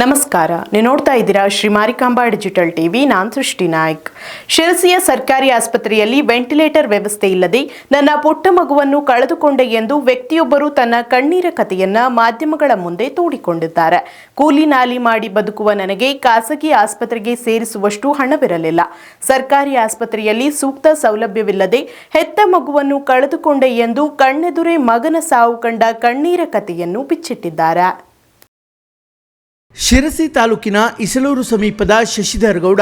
ನಮಸ್ಕಾರ. ನೀವು ನೋಡ್ತಾ ಇದ್ದೀರಾ ಶ್ರೀ ಮಾರಿಕಾಂಬಾ ಡಿಜಿಟಲ್ ಟಿವಿ. ನಾನ್ ಸೃಷ್ಟಿ ನಾಯ್ಕ್. ಶಿರಸಿಯ ಸರ್ಕಾರಿ ಆಸ್ಪತ್ರೆಯಲ್ಲಿ ವೆಂಟಿಲೇಟರ್ ವ್ಯವಸ್ಥೆ ಇಲ್ಲದೆ ನನ್ನ ಪುಟ್ಟ ಮಗುವನ್ನು ಕಳೆದುಕೊಂಡೆ ಎಂದು ವ್ಯಕ್ತಿಯೊಬ್ಬರು ತನ್ನ ಕಣ್ಣೀರ ಕಥೆಯನ್ನ ಮಾಧ್ಯಮಗಳ ಮುಂದೆ ತೋಡಿಕೊಂಡಿದ್ದಾರೆ. ಕೂಲಿ ನಾಲಿ ಮಾಡಿ ಬದುಕುವ ನನಗೆ ಖಾಸಗಿ ಆಸ್ಪತ್ರೆಗೆ ಸೇರಿಸುವಷ್ಟು ಹಣವಿರಲಿಲ್ಲ. ಸರ್ಕಾರಿ ಆಸ್ಪತ್ರೆಯಲ್ಲಿ ಸೂಕ್ತ ಸೌಲಭ್ಯವಿಲ್ಲದೆ ಹೆತ್ತ ಮಗುವನ್ನು ಕಳೆದುಕೊಂಡೆ ಎಂದು ಕಣ್ಣೆದುರೇ ಮಗನ ಸಾವು ಕಂಡ ಕಣ್ಣೀರ ಕಥೆಯನ್ನು ಬಿಚ್ಚಿಟ್ಟಿದ್ದಾರೆ. ಶಿರಸಿ ತಾಲೂಕಿನ ಇಸಲೂರು ಸಮೀಪದ ಶಶಿಧರ್ ಗೌಡ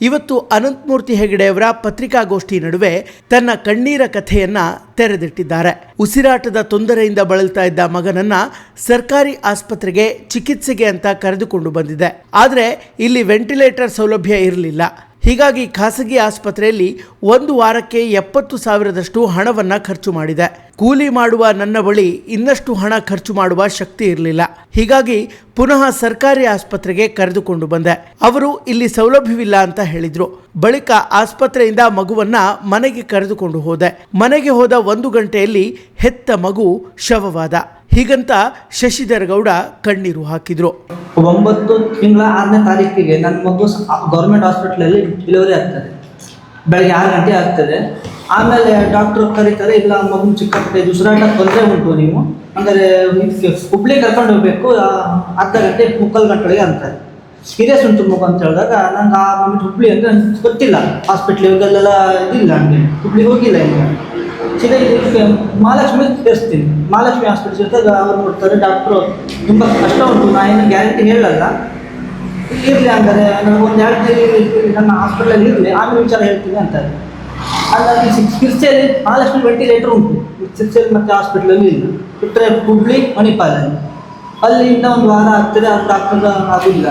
ಇವತ್ತು ಅನಂತಮೂರ್ತಿ ಹೆಗಡೆಯವರ ಪತ್ರಿಕಾಗೋಷ್ಠಿ ನಡುವೆ ತನ್ನ ಕಣ್ಣೀರ ಕಥೆಯನ್ನ ತೆರೆದಿಟ್ಟಿದ್ದಾರೆ. ಉಸಿರಾಟದ ತೊಂದರೆಯಿಂದ ಬಳಲ್ತಾ ಇದ್ದ ಮಗನನ್ನ ಸರ್ಕಾರಿ ಆಸ್ಪತ್ರೆಗೆ ಚಿಕಿತ್ಸೆಗೆ ಅಂತ ಕರೆದುಕೊಂಡು ಬಂದಿದೆ. ಆದರೆ ಇಲ್ಲಿ ವೆಂಟಿಲೇಟರ್ ಸೌಲಭ್ಯ ಇರಲಿಲ್ಲ. ಹೀಗಾಗಿ ಖಾಸಗಿ ಆಸ್ಪತ್ರೆಯಲ್ಲಿ ಒಂದು ವಾರಕ್ಕೆ ಎಪ್ಪತ್ತು ಸಾವಿರದಷ್ಟು ಹಣವನ್ನು ಖರ್ಚು ಮಾಡಿದೆ. ಕೂಲಿ ಮಾಡುವ ನನ್ನ ಬಳಿ ಇನ್ನಷ್ಟು ಹಣ ಖರ್ಚು ಮಾಡುವ ಶಕ್ತಿ ಇರಲಿಲ್ಲ. ಹೀಗಾಗಿ ಪುನಃ ಸರ್ಕಾರಿ ಆಸ್ಪತ್ರೆಗೆ ಕರೆದುಕೊಂಡು ಬಂದೆ. ಅವರು ಇಲ್ಲಿ ಸೌಲಭ್ಯವಿಲ್ಲ ಅಂತ ಹೇಳಿದ್ರು. ಬಳಿಕ ಆಸ್ಪತ್ರೆಯಿಂದ ಮಗುವನ್ನ ಮನೆಗೆ ಕರೆದುಕೊಂಡು ಹೋದೆ. ಮನೆಗೆ ಹೋದ ಒಂದು ಗಂಟೆಯಲ್ಲಿ ಹೆತ್ತ ಮಗು ಶವವಾದ. ಹೀಗಂತ ಶಶಿಧರ್ ಗೌಡ ಕಣ್ಣೀರು ಹಾಕಿದ್ರು. ಒಂಬತ್ತು ತಿಂಗಳ ಆರನೇ ತಾರೀಕಿಗೆ ನನ್ನ ಮಗು ಗೌರ್ಮೆಂಟ್ ಹಾಸ್ಪಿಟ್ಲಲ್ಲಿ ಡೆಲಿವರಿ ಆಗ್ತದೆ. ಬೆಳಗ್ಗೆ ಆರು ಗಂಟೆ ಆಗ್ತದೆ. ಆಮೇಲೆ ಡಾಕ್ಟ್ರು ಕರೀತಾರೆ, ಇಲ್ಲ ಮಗು ಚಿಕ್ಕಪಟ್ಟೆ ಉಸಿರಾಟ ತೊಂದರೆ ಉಂಟು ನೀವು. ಅಂದರೆ ಹುಬ್ಳಿ ಕರ್ಕೊಂಡು ಹೋಗ್ಬೇಕು ಅರ್ಧ ಗಂಟೆ ಮುಕ್ಕಾಲು ಗಂಟೆಗೆ ಅಂತಾರೆ. ಸೀರಿಯಸ್ ಉಂಟು ಮಗು ಅಂತ ಹೇಳಿದಾಗ, ನಂಗೆ ಆ ಮೊಮೆಂಟ್ ಹುಬ್ಳಿ ಅಂದರೆ ಗೊತ್ತಿಲ್ಲ. ಹಾಸ್ಪಿಟ್ಲಿಗೆ ಹೋಗಲ್ಲೆಲ್ಲ ಇದಿಲ್ಲ ನನಗೆ ಹುಬ್ಳಿ ಹೋಗಿಲ್ಲ ಈಗ. ಸೀದಾ ಇದಕ್ಕೆ ಮಹಾಲಕ್ಷ್ಮಿ ಸೇರಿಸ್ತೀನಿ. ಮಹಾಲಕ್ಷ್ಮಿ ಹಾಸ್ಪಿಟಲ್ ಜೊತೆಗೆ ಅವ್ರು ನೋಡ್ತಾರೆ ಡಾಕ್ಟ್ರು ತುಂಬ ಕಷ್ಟ ಉಂಟು ನಾನು ಏನು ಗ್ಯಾರಂಟಿ ಹೇಳಲ್ಲ. ಇರಲಿ ಅಂದರೆ ಒಂದು ಎರಡು ನನ್ನ ಹಾಸ್ಪಿಟಲಲ್ಲಿ ಇರಲಿ, ಆಮೇಲೆ ವಿಚಾರ ಹೇಳ್ತೀನಿ ಅಂತಾರೆ ಹಾಗಾಗಿ ಸಿರ್ಸೆಯಲ್ಲಿ ಮಹಾಲಕ್ಷ್ಮಿ ವೆಂಟಿಲೇಟರ್ ಉಂಟು. ಸಿರ್ಸೆಯಲ್ಲಿ ಮತ್ತು ಹಾಸ್ಪಿಟ್ಲಲ್ಲಿ ಇಲ್ಲ. ಬಿಟ್ಟರೆ ಹುಬ್ಳಿ, ಮಣಿಪಾಲಲ್ಲಿ. ಅಲ್ಲಿಂದ ಒಂದು ವಾರ ಆಗ್ತದೆ, ಅದು ಡಾಕ್ಟರ್ ಆಗಿಲ್ಲ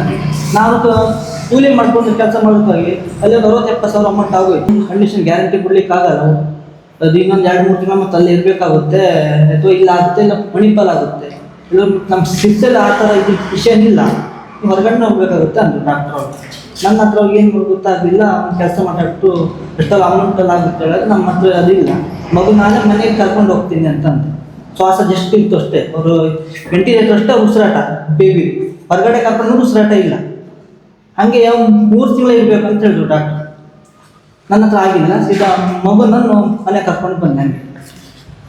ಕ- ಕೂಲಿ ಮಾಡ್ಕೊಂಡು ಕೆಲಸ ಮಾಡೋಕ್ಕಾಗಿ ಅಲ್ಲಿ ಒಂದು ಅರವತ್ತು ಎಪ್ಪತ್ತು ಸಾವಿರ ಅಮೌಂಟ್ ಆಗೋಯ್ತು. ಕಂಡೀಷನ್ ಗ್ಯಾರಂಟಿ ಕೊಡ್ಲಿಕ್ಕೆ ಆಗಲ್ಲ ಅದು ಇನ್ನೊಂದು ಎರಡು ಮೂರು ದಿನ ಮತ್ತೆ ಅಲ್ಲಿ ಇರಬೇಕಾಗುತ್ತೆ. ಅಥವಾ ಇಲ್ಲ ಆಗುತ್ತೆ, ಇಲ್ಲ ಮಣಿಪಾಲ್ ಆಗುತ್ತೆ. ಇಲ್ಲ ನಮ್ಮ ಸಿರ್ಸಲ್ಲಿ ಆ ಥರ ಇದು ವಿಷಯ ಇಲ್ಲ ಹೊರಗಡೆ ಹೋಗ್ಬೇಕಾಗುತ್ತೆ ಅಂದರು ಡಾಕ್ಟರ್ ಅವರು. ನನ್ನ ಹತ್ರ ಏನು ಗೊತ್ತಾಗಲಿಲ್ಲ. ಅವ್ನು ಕೆಲಸ ಮಾತಾಡ್ಬಿಟ್ಟು ಎಷ್ಟೆಲ್ಲ ಅಮೌಂಟ್ ಎಲ್ಲ ಆಗುತ್ತೆ ಹೇಳಿದ್ರೆ ನಮ್ಮ ಹತ್ರ ಅದಿಲ್ಲ. ಮಗು ನಾನೇ ಮನೆಗೆ ಕರ್ಕೊಂಡು ಹೋಗ್ತೀನಿ ಅಂತಂದು. ಶ್ವಾಸ ಜಸ್ಟ್ ಇತ್ತು ಅಷ್ಟೇ. ಅವರು ವೆಂಟಿಲೇಟರ್ ಅಷ್ಟೇ ಉಸಿರಾಟ ಬೇಬಿ ಹೊರಗಡೆ ಕರ್ಕೊಂಡು ಉಸಿರಾಟ ಇಲ್ಲ. ಹಾಗೆ ಮೂರು ತಿಂಗಳು ಇರಬೇಕು ಅಂತ ಹೇಳಿದ್ರು ಡಾಕ್ಟರ್. ನನ್ನ ಹತ್ರ ಆಗಿಲ್ಲ. ಸೀದಾ ಮಗು ನಾನು ಮನೆ ಕರ್ಕೊಂಡು ಬಂದೆ.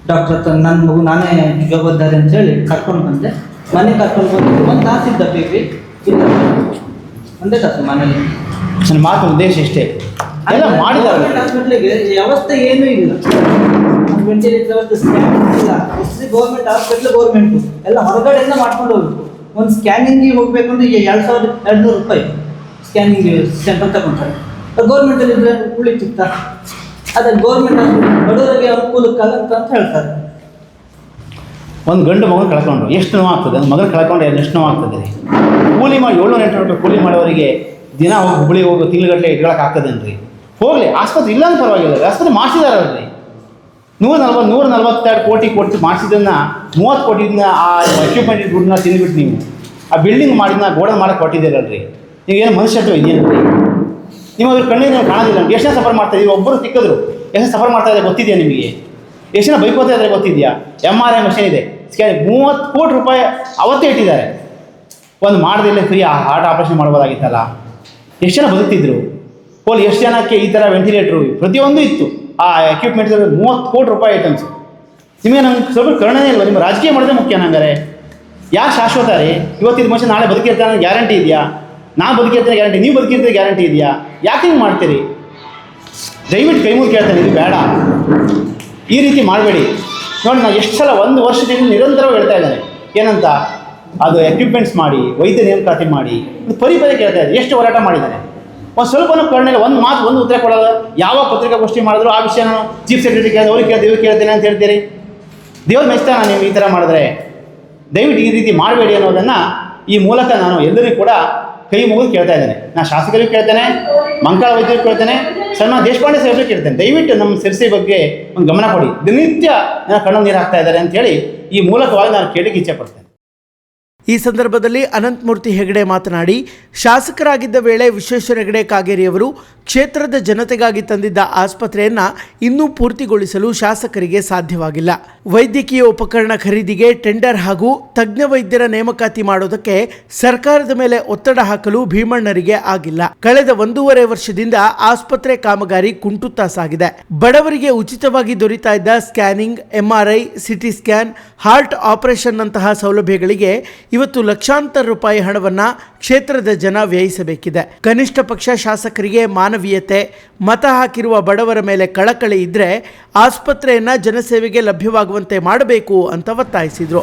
ಡಾಕ್ಟರ್ ಹತ್ರ ನನ್ನ ಮಗು ನಾನೇ ಜವಾಬ್ದಾರಿ ಅಂತ ಹೇಳಿ ಕರ್ಕೊಂಡು ಬಂದೆ. ಮನೆ ಕರ್ಕೊಂಡು ಬಂದು ಒಂದು ತಾಸಿದ್ದ ಬೇಬಿ ಇಲ್ಲ. ಒಂದೇ ತಾಸು ಮನೇಲಿ. ನನ್ನ ಮಾತು ಉದ್ದೇಶ ಇಷ್ಟೇ. ಎಲ್ಲ ಮಾಡಿದ್ದಾರೆ. ಹಾಸ್ಪಿಟ್ಲಿಗೆ ವ್ಯವಸ್ಥೆ ಏನೂ ಇಲ್ಲ. ವೆಂಟಿಲೇಟರ್ ವ್ಯವಸ್ಥೆ ಸ್ಕ್ಯಾನ್ ಇಲ್ಲ. ಗೌರ್ಮೆಂಟ್ ಹಾಸ್ಪಿಟ್ಲ್ ಗೌರ್ಮೆಂಟು ಎಲ್ಲ ಹೊರಗಡೆಯಿಂದ ಮಾಡ್ಕೊಂಡು ಹೋಗ್ಬೇಕು ಒಂದು ಸ್ಕ್ಯಾನಿಂಗಿಗೆ ಹೋಗ್ಬೇಕಂದ್ರೆ ಈಗ ಎರಡು ಸಾವಿರದ ಎರಡು ನೂರು ರೂಪಾಯಿ ಸ್ಕ್ಯಾನಿಂಗ್ ಸೆಂಟರ್ ತಗೊಂತಾರೆ ಗೌರ್ಮೆಂಟಲ್ಲಿ ಇದ್ರೆ ಉಳಿತಿತ್ತ ಅದೇ ಗೌರ್ಮೆಂಟ್ ಬಡವರಿಗೆ ಅನುಕೂಲಕ್ಕಾಗತ್ತ ಅಂತ ಹೇಳ್ತಾರೆ. ಒಂದು ಗಂಡು ಮಗನ ಕಳ್ಕೊಂಡು, ಎಷ್ಟು ನೋವು ಆಗ್ತದೆ? ಒಂದು ಮಗನ ಕಳ್ಕೊಂಡ್ರೆ ಎಷ್ಟು ನೋವು ಆಗ್ತದೆ? ರೀ ಕೂಲಿ ಮಾಡಿ ಏಳ್ನೂರ ಎಂಟು ರೂಪಾಯಿ ಕೂಲಿ ಮಾಡೋರಿಗೆ ದಿನ ಹೋಗಿ ಹುಬ್ಳಿಗೆ ಹೋಗಿ ತಿಂಗ್ಳುಗಟ್ಟಲೆ ಇಟ್ಕೊಳಕ್ಕೆ ಆಗ್ತದೇನ್ರಿ? ಹೋಗಲಿ, ಆಸ್ಪತ್ರೆ ಇಲ್ಲ ಅಂತ ಪರವಾಗಿಲ್ಲ ರೀ. ಆಸ್ಪತ್ರೆ ಮಾಡಿಸಿದಾರಲ್ರಿ ನೂರ ನಲ್ವತ್ತು ನೂರ ನಲ್ವತ್ತೆರಡು ಕೋಟಿ ಕೊಟ್ಟು ಮಾಡಿಸಿದ್ದನ್ನ ಮೂವತ್ತು ಕೋಟಿನ ಆ ಎಕ್ವಿಪ್ಮೆಂಟ್ ದುಡ್ಡನ್ನ ತಿಂದ್ಬಿಟ್ಟು ನೀವು. ಆ ಬಿಲ್ಡಿಂಗ್ ಮಾಡಿದ್ನ ಗೋಡನ್ ಮಾಡಕ್ಕೆ ಕೊಟ್ಟಿದ್ದೀರಲ್ರಿ. ಈಗ ಏನು ಮನುಷ್ಯತ್ವ ಇದೆಯೇನ್ರಿ ನಿಮ್ಮ ಅದ್ರ ಕಣ್ಣಿನ ಕಾಣೋದಿಲ್ಲ. ಎಷ್ಟು ಜನ ಸಫರ್ ಮಾಡ್ತಾ ಇದ್ದೀವಿ ಒಬ್ಬರು ಸಿಕ್ಕಿದ್ರು. ಎಷ್ಟು ಸಫರ್ ಮಾಡ್ತಾ ಇದ್ದಾರೆ ಗೊತ್ತಿದೆಯಾ ನಿಮಗೆ? ಎಷ್ಟು ಜನ ಬೈಕೋತಾ ಇದ್ದಾರೆ ಗೊತ್ತಿದೆಯಾ? ಎಂ ಆರ್ ಐ ಮಷೀನ್ ಇದೆ. ಸ್ಕ್ಯಾನ್ ಮೂವತ್ತು ಕೋಟಿ ರೂಪಾಯಿ ಅವತ್ತೇ ಇಟ್ಟಿದ್ದಾರೆ. ಒಂದು ಮಾಡದಿಲ್ಲ ಫ್ರೀ ಹಾರ್ಟ್ ಆಪರೇಷನ್ ಮಾಡ್ಬೋದಾಗಿತ್ತಲ್ಲ. ಎಷ್ಟು ಜನ ಬದುಕ್ತಿದ್ರು. ಹೋಲ್ ಎಷ್ಟು ಜನಕ್ಕೆ ಈ ಥರ ವೆಂಟಿಲೇಟ್ರು ಪ್ರತಿಯೊಂದು ಇತ್ತು. ಆ ಎಕ್ವಿಪ್ಮೆಂಟ್ಸ್ ಮೂವತ್ತು ಕೋಟಿ ರೂಪಾಯಿ ಐಟಮ್ಸ್ ನಿಮಗೆ ನಂಗೆ ಸ್ವಲ್ಪ ಕರುಣನೇ ಇಲ್ವಾ? ನಿಮ್ಮ ರಾಜಕೀಯ ಮಾಡೋದೇ ಮುಖ್ಯ ನಂಗಾರೆ. ಯಾಕೆ ಶಾಶ್ವತ ರೀ? ಇವತ್ತಿದ್ದ ಮನುಷ್ಯ ನಾಳೆ ಬದುಕಿರ್ತಾನೆ ಗ್ಯಾರಂಟಿ ಇದೆಯಾ? ನಾನು ಬದುಕಿರ್ತೀನಿ ಗ್ಯಾರಂಟಿ, ನೀವು ಬದುಕಿರ್ತೀರಿ ಗ್ಯಾರಂಟಿ ಇದೆಯಾ? ಯಾಕೆ ಹಿಂಗೆ ಮಾಡ್ತೀರಿ? ದಯವಿಟ್ಟು ಕೈ ಮುಗಿ ಕೇಳ್ತೇನೆ ಇದು ಬೇಡ. ಈ ರೀತಿ ಮಾಡಬೇಡಿ. ನೋಡಿ ನಾನು ಎಷ್ಟು ಸಲ ಒಂದು ವರ್ಷದಿಂದ ನಿರಂತರವಾಗಿ ಹೇಳ್ತಾ ಇದ್ದಾರೆ ಏನಂತ? ಅದು ಎಕ್ವಿಪ್ಮೆಂಟ್ಸ್ ಮಾಡಿ, ವೈದ್ಯ ನೇಮಕಾತಿ ಮಾಡಿ ಪರಿ ಪರಿ ಕೇಳ್ತಾ ಇದ್ದಾರೆ ಎಷ್ಟು ಹೋರಾಟ ಮಾಡಿದ್ದಾರೆ? ಒಂದು ಸ್ವಲ್ಪನೂ ಕಾರಣಗಳು ಒಂದು ಮಾತು, ಒಂದು ಉತ್ತರ ಕೊಡೋದು ಯಾವ ಪತ್ರಿಕಾಗೋಷ್ಠಿ ಮಾಡಿದ್ರು, ಆ ವಿಷಯ ನಾನು ಚೀಫ್ ಸೆಕ್ರೆಟರಿ ಕೇಳಿದೆ, ಅವ್ರಿಗೆ ಕೇಳಿದೆ ಇವ್ರು ಕೇಳ್ತೇನೆ ಅಂತ ಹೇಳ್ತೀರಿ? ದೇವ್ರ ಮೆಚ್ತಾನ ನೀವು ಈ ಥರ ಮಾಡಿದ್ರೆ. ದಯವಿಟ್ಟು ಈ ರೀತಿ ಮಾಡಬೇಡಿ ಅನ್ನೋದನ್ನು ಈ ಮೂಲಕ ನಾನು ಎಲ್ಲರಿಗೂ ಕೂಡ ಕೈ ಮುಗಿದು ಕೇಳ್ತಾ ಇದ್ದೇನೆ. ನಾನು ಶಾಸಕರಿಗೂ ಕೇಳ್ತೇನೆ, ಮಂಕಳ ವೈದ್ಯರಿಗೆ ಕೇಳ್ತೇನೆ ಸಣ್ಣ ದೇಶಪಾಂಡೆ ಸಾಹೇಬ್ರಿಗೆ ಕೇಳ್ತೇನೆ. ದಯವಿಟ್ಟು ನಮ್ಮ ಸಿರಸಿ ಬಗ್ಗೆ ಒಂದು ಗಮನ ಕೊಡಿ. ದಿನನಿತ್ಯ ನನ್ನ ಕಣ್ಣು ನೀರು ಹಾಕ್ತಾ ಇದ್ದಾರೆ ಅಂತೇಳಿ ಈ ಮೂಲಕವಾಗಿ ನಾನು ಕೇಳಿಕ್ಕೆ ಇಚ್ಛೆ ಪಡ್ತೇನೆ. ಈ ಸಂದರ್ಭದಲ್ಲಿ ಅನಂತಮೂರ್ತಿ ಹೆಗಡೆ ಮಾತನಾಡಿ, ಶಾಸಕರಾಗಿದ್ದ ವೇಳೆ ವಿಶ್ವೇಶ್ವರ ಹೆಗಡೆ ಕಾಗೇರಿಯವರು ಕ್ಷೇತ್ರದ ಜನತೆಗಾಗಿ ತಂದಿದ್ದ ಆಸ್ಪತ್ರೆಯನ್ನ ಇನ್ನೂ ಪೂರ್ತಿಗೊಳಿಸಲು ಶಾಸಕರಿಗೆ ಸಾಧ್ಯವಾಗಿಲ್ಲ. ವೈದ್ಯಕೀಯ ಉಪಕರಣ ಖರೀದಿಗೆ ಟೆಂಡರ್ ಹಾಗೂ ತಜ್ಞ ವೈದ್ಯರ ನೇಮಕಾತಿ ಮಾಡೋದಕ್ಕೆ ಸರ್ಕಾರದ ಮೇಲೆ ಒತ್ತಡ ಹಾಕಲು ಭೀಮಣ್ಣರಿಗೆ ಆಗಿಲ್ಲ. ಕಳೆದ ಒಂದೂವರೆ ವರ್ಷದಿಂದ ಆಸ್ಪತ್ರೆ ಕಾಮಗಾರಿ ಕುಂಟುತ್ತಾ ಸಾಗಿದೆ. ಬಡವರಿಗೆ ಉಚಿತವಾಗಿ ದೊರೀತಾ ಇದ್ದ scanning, MRI, CT scan, heart operation ನಂತಹ ಸೌಲಭ್ಯಗಳಿಗೆ ಇವತ್ತು ಲಕ್ಷಾಂತರ ರೂಪಾಯಿ ಹಣವನ್ನ ಕ್ಷೇತ್ರದ ಜನ ವ್ಯಯಿಸಬೇಕಿದೆ. ಕನಿಷ್ಠ ಪಕ್ಷ ಶಾಸಕರಿಗೆ ಮಾನವೀಯತೆ ಮತ ಹಾಕಿರುವ ಬಡವರ ಮೇಲೆ ಕಳಕಳಿ ಇದ್ರೆ ಆಸ್ಪತ್ರೆಯನ್ನ ಜನಸೇವೆಗೆ ಲಭ್ಯವಾಗುವಂತೆ ಮಾಡಬೇಕು ಅಂತ ಒತ್ತಾಯಿಸಿದ್ರು.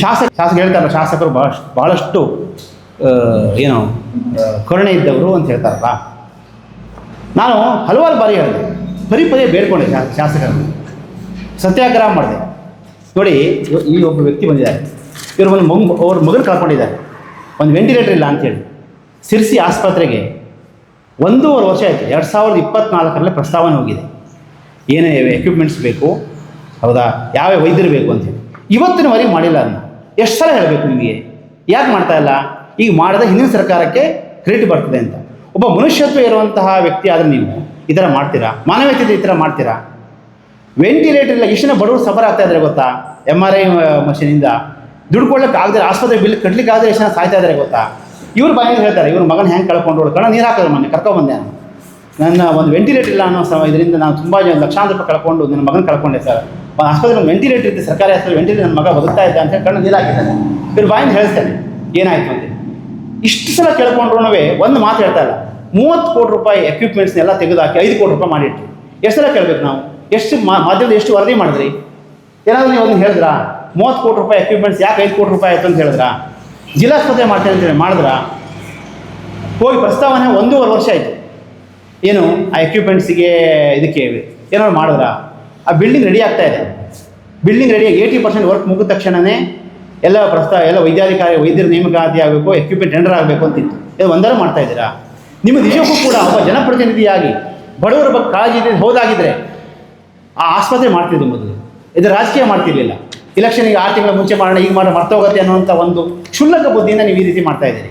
ಶಾಸಕ ಶಾಸಕ ಹೇಳ್ತಾರಲ್ಲ ಶಾಸಕರು ಭಾಳಷ್ಟು ಆ, ಏನು ಕರುಣೆ ಇದ್ದವರು ಅಂತ ಹೇಳ್ತಾರಲ್ಲ. ನಾನು ಹಲವಾರು ಬಾರಿ ಹೇಳಿದೆ ಪರಿ ಪದೇ ಬೇಡ್ಕೊಂಡೆ ಶಾಸಕರನ್ನು. ಸತ್ಯಾಗ್ರಹ ಮಾಡಿದೆ. ನೋಡಿ ಈ ಒಬ್ಬ ವ್ಯಕ್ತಿ ಬಂದಿದ್ದಾರೆ. ಇವರು ಒಂದು ಮಗು, ಅವ್ರ ಮಗನ ಕಳ್ಕೊಂಡಿದ್ದಾರೆ ಒಂದು ವೆಂಟಿಲೇಟರ್ ಇಲ್ಲ ಅಂತೇಳಿ ಸಿರ್ಸಿ ಆಸ್ಪತ್ರೆಗೆ ಒಂದೂವರೆ ವರ್ಷ ಆಯಿತು. ಎರಡು ಸಾವಿರದ ಇಪ್ಪತ್ತ್ನಾಲ್ಕರಲ್ಲೇ ಪ್ರಸ್ತಾವನೆ ಹೋಗಿದೆ. ಏನೇ ಎಕ್ವಿಪ್ಮೆಂಟ್ಸ್ ಬೇಕು, ಹೌದಾ ಯಾವ ವೈದ್ಯರು ಬೇಕು ಅಂತೇಳಿ ಇವತ್ತಿನವರೆಗೆ ಮಾಡಿಲ್ಲ ಅದನ್ನು. ಎಷ್ಟು ಸಲ ಹೇಳಬೇಕು ನಿಮಗೆ? ಯಾಕೆ ಮಾಡ್ತಾ ಇಲ್ಲ? ಈಗ ಮಾಡಿದ ಹಿಂದಿನ ಸರ್ಕಾರಕ್ಕೆ ಕ್ರೆಡಿಟ್ ಬರ್ತದೆ ಅಂತ. ಒಬ್ಬ ಮನುಷ್ಯತ್ವ ಇರುವಂತಹ ವ್ಯಕ್ತಿ ಆದರೆ ನೀವು ಈ ಥರ ಮಾಡ್ತೀರಾ? ಮಾನವೀಯತೆ ಈ ಥರ ಮಾಡ್ತೀರಾ? ವೆಂಟಿಲೇಟರ್ ಇಲ್ಲ, ಎಷ್ಟು ಬಡವರು ಸಫರ್ ಆಗ್ತಾ ಇದ್ದಾರೆ ಗೊತ್ತಾ? ಎಂ ಆರ್ ಐ ಮಷೀನಿಂದ ಆಗದೆ ಆಸ್ಪತ್ರೆ ಬಿಲ್ ಕಟ್ಲಿಕ್ಕೆ ಆಗದೆ ಎಷ್ಟು ಜನ ಸಾಯ್ತಾ ಇದ್ದಾರೆ ಗೊತ್ತಾ? ಇವ್ರು ಭಯ ಹೇಳ್ತಾರೆ, ಇವ್ರ ಮಗನ ಹೆಂಗೆ ಕಳ್ಕೊಂಡು ಕಣ ನೀರು ಹಾಕೋದು ಮೊನ್ನೆ ಕರ್ಕೊಂಬಂದೆ ನಾನು. ನನ್ನ ಒಂದು ವೆಂಟಿಲೇಟರ್ ಇಲ್ಲ ಅನ್ನೋ ಸಮ ಇದರಿಂದ ನಾನು ತುಂಬ ಲಕ್ಷಾಂತರ ರೂಪಾಯಿ ಕಳ್ಕೊಂಡು ನನ್ನ ಮಗನ ಕಳ್ಕೊಂಡೆ ಸರ್. ಒಂದು ಆಸ್ಪತ್ರೆ ವೆಂಟಿಲೇಟರ್ ಇತ್ತು, ಸರ್ಕಾರಿ ಆಸ್ಪತ್ರೆ ವೆಂಟಿಲೇಟರ್ ನನ್ನ ಮಗ ಬದುಕ್ತಾ ಇದ್ದ ಅಂತ ಕಣ್ಣು ನೀರು ಹಾಕಿದ್ದಾನೆ. ಇವ್ರ ಬಾಯಿಂದ ಹೇಳ್ತಾನೆ, ಏನಾಯ್ತು ಅಂತ ಇಷ್ಟು ಸಲ ಕೇಳ್ಕೊಂಡ್ರು ಒಂದು ಮಾತು ಹೇಳ್ತಾ ಇಲ್ಲ. ಮೂವತ್ತು ಕೋಟಿ ರೂಪಾಯಿ ಎಕ್ವಿಪ್ಮೆಂಟ್ಸ್ನೆಲ್ಲ ತೆಗೆದುಹಾಕಿ ಐದು ಕೋಟಿ ರೂಪಾಯಿ ಮಾಡಿಟ್ಟು ಎಷ್ಟು ಸಲ ಕೇಳಬೇಕು ನಾವು? ಎಷ್ಟು ಮಾಧ್ಯಮದ ಎಷ್ಟು ವರದಿ ಮಾಡಿದ್ರಿ? ಏನಾದರೂ ನೀವು ಅದನ್ನು ಹೇಳಿದ್ರಾ ಮೂವತ್ತು ಕೋಟಿ ರೂಪಾಯಿ ಎಕ್ವಿಪ್ಮೆಂಟ್ಸ್ ಯಾಕೆ ಐದು ಕೋಟಿ ರೂಪಾಯಿ ಆಯ್ತು ಅಂತ ಹೇಳಿದ್ರ? ಜಿಲ್ಲಾಸ್ಪತ್ರೆ ಮಾಡ್ತೇನೆ ಅಂತೇಳಿ ಮಾಡಿದ್ರಾ? ಹೋಗಿ ಪ್ರಸ್ತಾವನೆ ಒಂದೂವರೆ ವರ್ಷ ಆಯಿತು. ಏನು, ಆ ಎಕ್ವಿಪ್ಮೆಂಟ್ಸಿಗೆ ಇದಕ್ಕೆ ಏನಾದ್ರು ಮಾಡಿದ್ರ? ಆ ಬಿಲ್ಡಿಂಗ್ ರೆಡಿ ಆಗ್ತಾ ಇದೆ. Building ready eighty percent work ಮುಗಿದ ತಕ್ಷಣವೇ ಎಲ್ಲ ಪ್ರಸ್ತಾವ, ಎಲ್ಲ ವೈದ್ಯಾಧಿಕಾರಿ, ವೈದ್ಯರ ನೇಮಕಾತಿ ಆಗಬೇಕು ಎಕ್ವಿಪ್ಮೆಂಟ್ ಟೆಂಡರ್ ಆಗಬೇಕು ಅಂತಿತ್ತು. ಇದು ಒಂದರ ಮಾಡ್ತಾ ಇದ್ದೀರಾ? ನಿಮ್ಮ ನಿಜಕ್ಕೂ ಕೂಡ ಒಬ್ಬ ಜನಪ್ರತಿನಿಧಿಯಾಗಿ ಬಡವರ ಬಗ್ಗೆ ಕಾಳಜಿ ಹೋದಾಗಿದ್ದರೆ ಆ ಆಸ್ಪತ್ರೆ ಮಾಡ್ತಿದ್ರು ಮೊದಲು. ಇದು ರಾಜಕೀಯ ಮಾಡ್ತಿರ್ಲಿಲ್ಲ. ಇಲೆಕ್ಷನ್ಗೆ ಆರು ತಿಂಗಳ ಮುಂಚೆ ಮಾಡೋಣ, ಈಗ ಮಾಡೋಣ ಮರ್ತೋಗತ್ತೆ ಅನ್ನುವಂಥ ಒಂದು ಕ್ಷುಲ್ಲಕ ಬುದ್ಧಿಯಿಂದ ನೀವು ಈ ರೀತಿ ಮಾಡ್ತಾ ಇದ್ದೀರಿ.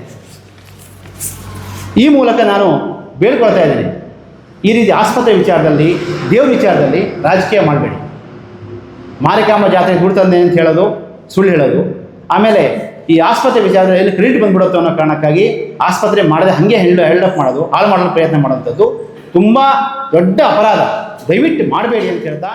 ಈ ಮೂಲಕ ನಾನು ಬೇಡ್ಕೊಳ್ತಾ ಇದ್ದೀನಿ. ಈ ರೀತಿ ಆಸ್ಪತ್ರೆ ವಿಚಾರದಲ್ಲಿ, ದೇವ್ರ ವಿಚಾರದಲ್ಲಿ ರಾಜಕೀಯ ಮಾಡಬೇಡಿ. ಮಾರಿಕಾಂಬ ಜಾತ್ರೆ ದುಡ್ತಂದೆ ಅಂತ ಹೇಳೋದು, ಸುಳ್ಳು ಹೇಳೋದು. ಆಮೇಲೆ ಈ ಆಸ್ಪತ್ರೆ ವಿಚಾರದಲ್ಲಿ ಎಲ್ಲಿ ಕ್ರೆಡಿಟ್ ಬಂದ್ಬಿಡುತ್ತೋ ಅನ್ನೋ ಕಾರಣಕ್ಕಾಗಿ ಆಸ್ಪತ್ರೆ ಮಾಡದೆ ಹಾಗೆ ಹೆಲ್ಡ್ ಹೆಲ್ಡಪ್ ಮಾಡೋದು, ಹಾಳು ಮಾಡಲು ಪ್ರಯತ್ನ ಮಾಡುವಂಥದ್ದು ತುಂಬ ದೊಡ್ಡ ಅಪರಾಧ. ದಯವಿಟ್ಟು ಮಾಡಬೇಡಿ ಅಂತ ಹೇಳ್ತಾ